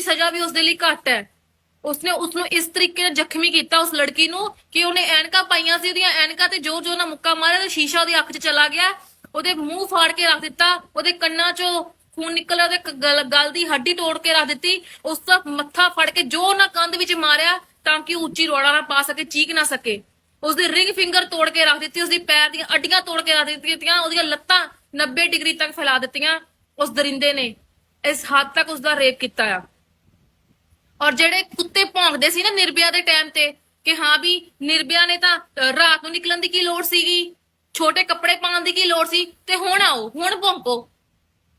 ਦੀ ਸਜ਼ਾ ਵੀ ਉਸਦੇ ਲਈ ਘੱਟ ਹੈ। ਉਸਨੇ ਉਸ ਨੂੰ ਇਸ ਤਰੀਕੇ ਨਾਲ ਜ਼ਖਮੀ ਕੀਤਾ ਉਸ ਲੜਕੀ ਨੂੰ ਕਿ ਉਹਨੇ ਐਨਕਾਂ ਪਾਈਆਂ ਸੀ, ਉਹਦੀਆਂ ਐਨਕਾਂ ਤੇ ਜੋ ਜੋ ਨਾ ਮੁੱਕਾ ਮਾਰਿਆ ਤੇ ਸ਼ੀਸ਼ਾ ਉਹਦੀ ਅੱਖ 'ਚ ਚਲਾ ਗਿਆ। ਉਹਦੇ ਮੂੰਹ ਫਾੜ ਕੇ ਰੱਖ ਦਿੱਤਾ, ਉਹਦੇ ਕੰਨਾਂ 'ਚੋਂ ਖੂਨ ਨਿਕਲਿਆ, ਉਹਦੇ ਗਲ ਦੀ ਹੱਡੀ ਤੋੜ ਕੇ ਰੱਖ ਦਿੱਤੀ। ਉਸ ਦਾ ਮੱਥਾ ਫੜ ਕੇ ਜੋ ਉਹਨਾਂ ਕੰਧ ਵਿੱਚ ਮਾਰਿਆ ਤਾਂ ਕਿ ਉਹ ਉੱਚੀ ਰੋੜਾ ਨਾ ਪਾ ਸਕੇ, ਚੀਕ ਨਾ ਸਕੇ। ਉਸ ਦੀ ਰਿੰਗ ਫਿੰਗਰ ਤੋੜ ਕੇ ਰੱਖ ਦਿੱਤੀ ਉਸ ਦੀ ਪੈਰ ਦੀਆਂ ਅੱਡੀਆਂ ਤੋੜ ਕੇ ਰੱਖ ਦਿੱਤੀਆਂ, ਉਹਦੀਆਂ ਲੱਤਾਂ 90 ਡਿਗਰੀ ਤੱਕ ਫੈਲਾ ਦਿੱਤੀਆਂ। ਉਸ ਦਰਿੰਦੇ ਨੇ ਇਸ ਹੱਦ ਤੱਕ ਉਸ ਦਾ ਰੇਪ ਕੀਤਾ ਆ। ਔਰ ਜਿਹੜੇ ਕੁੱਤੇ ਭੌਂਕਦੇ ਸੀ ਨਾ ਨਿਰਭਿਆ ਦੇ ਟਾਈਮ ਤੇ, ਕਿ ਹਾਂ ਵੀ ਨਿਰਭਿਆ ਨੇ ਤਾਂ ਰਾਤ ਨੂੰ ਨਿਕਲਣ ਦੀ ਕੀ ਲੋੜ ਸੀਗੀ? ਛੋਟੇ ਕੱਪੜੇ ਪਾਉਣ ਦੀ ਕੀ ਲੋੜ ਸੀ? ਤੇ ਹੁਣ ਆਓ, ਹੁਣ ਭੌਂਕੋ।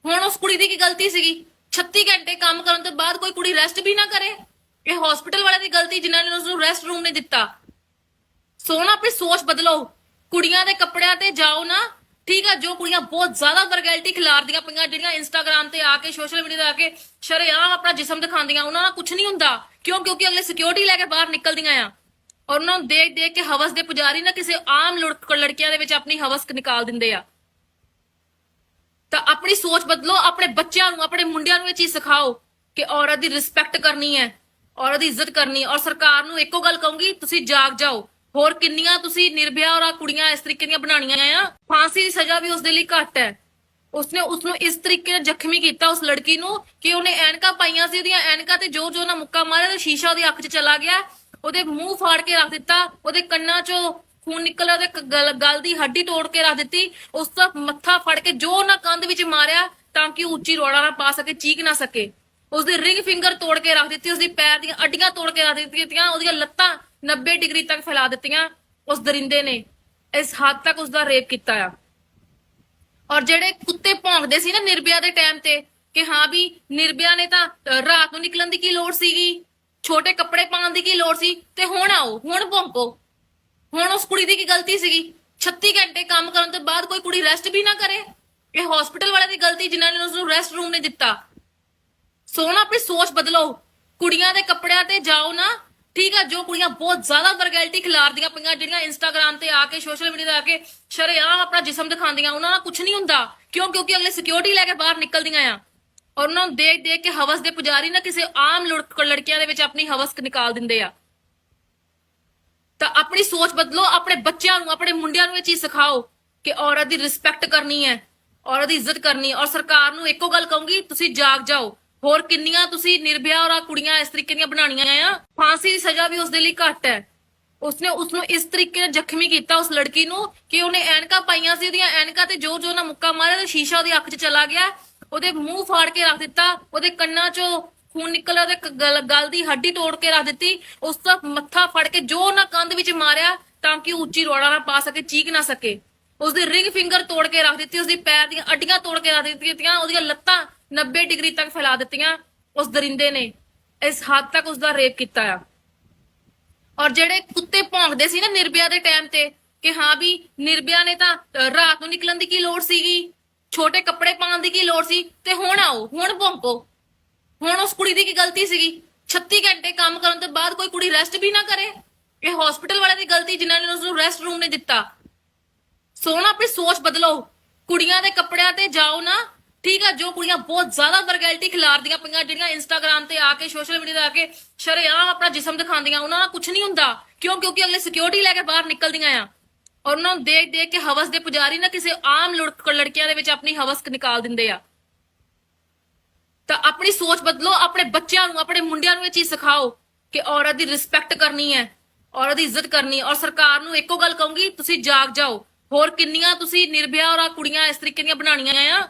ਹੁਣ ਉਸ ਕੁੜੀ ਦੀ ਕੀ ਗਲਤੀ ਸੀਗੀ? 36 ਘੰਟੇ ਕੰਮ ਕਰਨ ਤੋਂ ਬਾਅਦ ਕੋਈ ਕੁੜੀ ਰੈਸਟ ਵੀ ਨਾ ਕਰੇ? ਇਹ ਹਸਪੀਟਲ ਵਾਲਿਆਂ ਦੀ ਗਲਤੀ ਜਿਨ੍ਹਾਂ ਨੇ ਉਸ ਨੂੰ ਰੈਸਟ ਰੂਮ ਨੇ ਦਿੱਤਾ ਸੋਨਾ ਆਪਣੀ ਸੋਚ ਬਦਲੋ। ਕੁੜੀਆਂ ਦੇ ਕੱਪੜਿਆਂ ਤੇ ਜਾਓ ਨਾ ਠੀਕ ਆ, ਜੋ ਕੁੜੀਆਂ ਬਹੁਤ ਜ਼ਿਆਦਾ ਵਰਗੈਲਿਟੀ ਖਿਲਾਰਦੀਆਂ ਪਈਆਂ, ਜਿਹੜੀਆਂ ਇੰਸਟਾਗ੍ਰam ਤੇ ਆ ਕੇ ਸੋਸ਼ਲ ਮੀਡੀਆ ਤੇ ਆ ਕੇ ਸ਼ਰੇਆਮ ਆਪਣਾ ਜਿਸਮ ਦਿਖਾਉਂਦੀਆਂ, ਉਹਨਾਂ ਨਾਲ ਕੁਝ ਨਹੀਂ ਹੁੰਦਾ। ਕਿਉਂ? ਕਿਉਂਕਿ ਅਗਲੇ ਸਿਕਿਉਰਿਟੀ ਲੈ ਕੇ ਬਾਹਰ ਨਿਕਲਦੀਆਂ ਆ। ਔਰ ਉਹਨਾਂ ਨੂੰ ਦੇਖ ਦੇਖ ਕੇ ਹਵਸ ਦੇ ਪੁਜਾਰੀ ਨਾ ਕਿਸੇ ਆਮ ਲੜਕ- ਲੜਕੀਆਂ ਦੇ ਵਿੱਚ ਆਪਣੀ ਹਵਸ ਨਿਕਾਲ ਦਿੰਦੇ ਆ। ਤਾਂ ਆਪਣੀ ਸੋਚ ਬਦਲੋ, ਆਪਣੇ ਬੱਚਿਆਂ ਨੂੰ, ਆਪਣੇ ਮੁੰਡਿਆਂ ਨੂੰ ਇਹ ਚੀਜ਼ ਸਿਖਾਓ ਕਿ ਔਰਤ ਦੀ ਰਿਸਪੈਕਟ ਕਰਨੀ ਹੈ, ਔਰਤ ਦੀ ਇੱਜ਼ਤ ਕਰਨੀ ਔਰ ਸਰਕਾਰ ਨੂੰ ਇੱਕੋ ਗੱਲ ਕਹੂੰਗੀ, ਤੁਸੀਂ ਜਾਗ ਜਾਓ। ਹੋਰ ਕਿੰਨੀਆਂ ਤੁਸੀਂ ਨਿਰਭਿਆ ਔਰ ਆਹ ਕੁੜੀਆਂ ਇਸ ਤਰੀਕੇ ਦੀਆਂ ਬਣਾਉਣੀਆਂ ਆ? ਫਾਂਸੀ ਦੀ ਸਜ਼ਾ ਵੀ ਉਸਦੇ ਲਈ ਘੱਟ ਹੈ। ਉਸਨੇ ਉਸ ਨੂੰ ਇਸ ਤਰੀਕੇ ਨਾਲ ਜ਼ਖਮੀ ਕੀਤਾ ਉਸ ਲੜਕੀ ਨੂੰ ਕਿ ਉਹਨੇ ਐਨਕਾਂ ਪਾਈਆਂ ਸੀ, ਉਹਦੀਆਂ ਐਨਕਾਂ ਤੇ ਜੋ ਜੋ ਨਾ ਮੁੱਕਾ ਮਾਰਿਆ ਤੇ ਸ਼ੀਸ਼ਾ ਉਹਦੀ ਅੱਖ 'ਚ ਚਲਾ ਗਿਆ। ਉਹਦੇ ਮੂੰਹ ਫਾੜ ਕੇ ਰੱਖ ਦਿੱਤਾ, ਉਹਦੇ ਕੰਨਾਂ 'ਚੋਂ ਖੂਨ ਨਿਕਲਿਆ, ਉਹਦੇ ਕ- ਗਲ ਗਲ ਦੀ ਹੱਡੀ ਤੋੜ ਕੇ ਰੱਖ ਦਿੱਤੀ। ਉਸ ਦਾ ਮੱਥਾ ਫੜ ਕੇ ਜੋ ਉਹਨਾਂ ਕੰਧ ਵਿੱਚ ਮਾਰਿਆ ਤਾਂ ਕਿ ਉੱਚੀ ਰੋੜਾ ਨਾ ਪਾ ਸਕੇ, ਚੀਕ ਨਾ ਸਕੇ। ਉਸਦੀ ਰਿੰਗ ਫਿੰਗਰ ਤੋੜ ਕੇ ਰੱਖ ਦਿੱਤੀ, ਉਸਦੀ ਪੈਰ ਦੀਆਂ ਅੱਡੀਆਂ ਤੋੜ ਕੇ ਰੱਖ ਦਿੱਤੀਆਂ, ਉਹਦੀਆਂ ਲੱਤਾਂ 90 ਡਿਗਰੀ ਤੱਕ ਫੈਲਾ ਦਿੱਤੀਆਂ, ਉਸ ਦਰਿੰਦੇ ਨੇ। ਇਸ ਹੱਦ ਤੱਕ ਉਸ ਦਾ ਰੇਪ ਕੀਤਾ ਆ। ਔਰ ਜਿਹੜੇ ਕੁੱਤੇ ਭੌਂਕਦੇ ਸੀ ਨਾ ਨਿਰਭਿਆ ਦੇ ਟਾਈਮ ਤੇ, ਕਿ ਹਾਂ ਵੀ ਨਿਰਭਿਆ ਨੇ ਤਾਂ ਰਾਤ ਨੂੰ ਨਿਕਲਣ ਦੀ ਕੀ ਲੋੜ ਸੀਗੀ? ਛੋਟੇ ਕੱਪੜੇ ਪਾਉਣ ਦੀ ਕੀ ਲੋੜ ਸੀ? ਤੇ ਹੁਣ ਆਓ, ਹੁਣ ਭੌਂਕੋ। ਹੁਣ ਉਸ ਕੁੜੀ ਦੀ ਕੀ ਗਲਤੀ ਸੀਗੀ? 36 ਘੰਟੇ ਕੰਮ ਕਰਨ ਤੋਂ ਬਾਅਦ ਕੋਈ ਕੁੜੀ ਰੈਸਟ ਵੀ ਨਾ ਕਰੇ? ਇਹ ਹਸਪੀਟਲ ਵਾਲਿਆਂ ਦੀ ਗਲਤੀ ਜਿਨ੍ਹਾਂ ਨੇ ਉਸ ਨੂੰ ਰੈਸਟ ਰੂਮ ਨੇ ਦਿੱਤਾ। ਸੋਨਾ ਆਪਣੀ ਸੋਚ ਬਦਲੋ। ਕੁੜੀਆਂ ਦੇ ਕੱਪੜਿਆਂ ਤੇ ਜਾਓ ਨਾ। ਠੀਕ ਆ, ਜੋ ਕੁੜੀਆਂ ਬਹੁਤ ਜ਼ਿਆਦਾ ਵਰਗੈਲਿਟੀ ਖਿਲਾਰਦੀਆਂ ਪਈਆਂ, ਜਿਹੜੀਆਂ ਇੰਸਟਾਗ੍ਰam ਤੇ ਆ ਕੇ ਸੋਸ਼ਲ ਮੀਡੀਆ ਤੇ ਆ ਕੇ ਸ਼ਰੇਆਮ ਆਪਣਾ ਜਿਸਮ ਦਿਖਾਉਂਦੀਆਂ, ਉਹਨਾਂ ਨਾਲ ਕੁਝ ਨਹੀਂ ਹੁੰਦਾ। ਕਿਉਂ? ਕਿਉਂਕਿ ਅਗਲੇ ਸਿਕਿਉਰਿਟੀ ਲੈ ਕੇ ਬਾਹਰ ਨਿਕਲਦੀਆਂ ਆ। ਔਰ ਉਹਨਾਂ ਨੂੰ ਦੇਖ ਦੇਖ ਕੇ ਹਵਸ ਦੇ ਪੁਜਾਰੀ ਨਾ ਕਿਸੇ ਆਮ ਲੜਕ- ਲੜਕੀਆਂ ਦੇ ਵਿੱਚ ਆਪਣੀ ਹਵਸ ਨਿਕਾਲ ਦਿੰਦੇ ਆ। ਤਾਂ ਆਪਣੀ ਸੋਚ ਬਦਲੋ, ਆਪਣੇ ਬੱਚਿਆਂ ਨੂੰ, ਆਪਣੇ ਮੁੰਡਿਆਂ ਨੂੰ ਇਹ ਚੀਜ਼ ਸਿਖਾਓ ਕਿ ਔਰਤ ਦੀ ਰਿਸਪੈਕਟ ਕਰਨੀ ਹੈ, ਔਰਤ ਦੀ ਇੱਜ਼ਤ ਕਰਨੀ ਔਰ ਸਰਕਾਰ ਨੂੰ ਇੱਕੋ ਗੱਲ ਕਹੂੰਗੀ, ਤੁਸੀਂ ਜਾਗ ਜਾਓ। ਹੋਰ ਕਿੰਨੀਆਂ ਤੁਸੀਂ ਨਿਰਭਿਆ ਔਰ ਆਹ ਕੁੜੀਆਂ ਇਸ ਤਰੀਕੇ ਦੀਆਂ ਬਣਾਉਣੀਆਂ ਆ? ਫਾਂਸੀ ਦੀ ਸਜ਼ਾ ਵੀ ਉਸ ਦੇ ਲਈ ਘੱਟ ਹੈ। ਉਸਨੇ ਉਸ ਨੂੰ ਇਸ ਤਰੀਕੇ ਨਾਲ ਜ਼ਖਮੀ ਕੀਤਾ ਉਸ ਲੜਕੀ ਨੂੰ ਕਿ ਉਹਨੇ ਐਨਕਾਂ ਪਾਈਆਂ ਸੀ, ਉਹਦੀਆਂ ਐਨਕਾਂ ਤੇ ਜੋ ਜੋ ਨਾ ਮੁੱਕਾ ਮਾਰਿਆ ਤੇ ਸ਼ੀਸ਼ਾ ਉਹਦੀ ਅੱਖ 'ਚ ਚਲਾ ਗਿਆ। ਉਹਦੇ ਮੂੰਹ ਫਾੜ ਕੇ ਰੱਖ ਦਿੱਤਾ, ਉਹਦੇ ਕੰਨਾਂ 'ਚੋਂ ਖੂਨ ਨਿਕਲਿਆ ਉਹਦੇ ਗਲ ਗਲ ਦੀ ਹੱਡੀ ਤੋੜ ਕੇ ਰੱਖ ਦਿੱਤੀ। ਉਸ ਦਾ ਮੱਥਾ ਫੜ ਕੇ ਜੋ ਨਾ ਕੰਧ ਵਿੱਚ ਮਾਰਿਆ ਤਾਂ ਕਿ ਉਹ ਉੱਚੀ ਰੋੜਾ ਨਾ ਪਾ ਸਕੇ, ਚੀਕ ਨਾ ਸਕੇ। ਉਸ ਦੀ ਰਿੰਗ ਫਿੰਗਰ ਤੋੜ ਕੇ ਰੱਖ ਦਿੱਤੀ ਉਸ ਦੀ ਪੈਰ ਦੀਆਂ ਅੱਡੀਆਂ ਤੋੜ ਕੇ ਰੱਖ ਦਿੱਤੀਆਂ, ਉਹਦੀਆਂ ਲੱਤਾਂ 90 ਡਿਗਰੀ ਤੱਕ ਫੈਲਾ ਦਿੱਤੀਆਂ, ਉਸ ਦਰਿੰਦੇ ਨੇ, ਇਸ ਹੱਦ ਤੱਕ ਉਸ ਦਾ ਰੇਪ ਕੀਤਾ ਆ। ਔਰ ਜਿਹੜੇ ਕੁੱਤੇ ਭੌਂਕਦੇ ਸੀ ਨਾ ਨਿਰਭਿਆ ਦੇ ਟਾਈਮ ਤੇ, ਕਿ ਹਾਂ ਵੀ ਨਿਰਭਿਆ ਨੇ ਤਾਂ ਰਾਤ ਨੂੰ ਨਿਕਲਣ ਦੀ ਕੀ ਲੋੜ ਸੀਗੀ? ਛੋਟੇ ਕੱਪੜੇ ਪਾਉਣ ਦੀ ਕੀ ਲੋੜ ਸੀ? ਤੇ ਹੁਣ ਆਓ, ਹੁਣ ਭੌਂਕੋ। ਹੁਣ ਉਸ ਕੁੜੀ ਦੀ ਕੀ ਗਲਤੀ ਸੀਗੀ? 36 ਘੰਟੇ ਕੰਮ ਕਰਨ ਤੋਂ ਬਾਅਦ ਕੋਈ ਕੁੜੀ ਰੈਸਟ ਵੀ ਨਾ ਕਰੇ? ਇਹ ਹਸਪੀਟਲ ਵਾਲਿਆਂ ਦੀ ਗਲਤੀ ਜਿਨ੍ਹਾਂ ਨੇ ਉਸ ਨੂੰ ਰੈਸਟ ਰੂਮ ਨੇ ਦਿੱਤਾ। ਸੋਨਾ ਆਪਣੀ ਸੋਚ ਬਦਲੋ। ਕੁੜੀਆਂ ਦੇ ਕੱਪੜਿਆਂ ਤੇ ਜਾਓ ਨਾ ਠੀਕ ਆ, ਜੋ ਕੁੜੀਆਂ ਬਹੁਤ ਜ਼ਿਆਦਾ ਵਰਗੈਲਿਟੀ ਖਿਲਾਰਦੀਆਂ ਪਈਆਂ, ਜਿਹੜੀਆਂ ਇੰਸਟਾਗ੍ਰam ਤੇ ਆ ਕੇ ਸੋਸ਼ਲ ਮੀਡੀਆ ਤੇ ਆ ਕੇ ਸ਼ਰੇਆਮ ਆਪਣਾ ਜਿਸਮ ਦਿਖਾਉਂਦੀਆਂ, ਉਹਨਾਂ ਨਾਲ ਕੁਝ ਨਹੀਂ ਹੁੰਦਾ। ਕਿਉਂ? ਕਿਉਂਕਿ ਅਗਲੇ ਸਿਕਿਉਰਿਟੀ ਲੈ ਕੇ ਬਾਹਰ ਨਿਕਲਦੀਆਂ ਆ। ਔਰ ਉਹਨਾਂ ਨੂੰ ਦੇਖ ਦੇਖ ਕੇ ਹਵਸ ਦੇ ਪੁਜਾਰੀ ਨਾ ਕਿਸੇ ਆਮ ਲੜਕੀਆਂ ਦੇ ਵਿੱਚ ਆਪਣੀ ਹਵਸ ਨਿਕਾਲ ਦਿੰਦੇ ਆ। ਤਾਂ ਆਪਣੀ ਸੋਚ ਬਦਲੋ, ਆਪਣੇ ਬੱਚਿਆਂ ਨੂੰ, ਆਪਣੇ ਮੁੰਡਿਆਂ ਨੂੰ ਇਹ ਚੀਜ਼ ਸਿਖਾਓ ਕਿ ਔਰਤ ਦੀ ਰਿਸਪੈਕਟ ਕਰਨੀ ਹੈ, ਔਰਤ ਦੀ ਇੱਜ਼ਤ ਕਰਨੀ ਔਰ ਸਰਕਾਰ ਨੂੰ ਇੱਕੋ ਗੱਲ ਕਹੂੰਗੀ, ਤੁਸੀਂ ਜਾਗ ਜਾਓ। ਹੋਰ ਕਿੰਨੀਆਂ ਤੁਸੀਂ ਨਿਰਭਿਆ ਔਰ ਆਹ ਕੁੜੀਆਂ ਇਸ ਤਰੀਕੇ ਦੀਆਂ ਬਣਾਉਣੀਆਂ ਆ?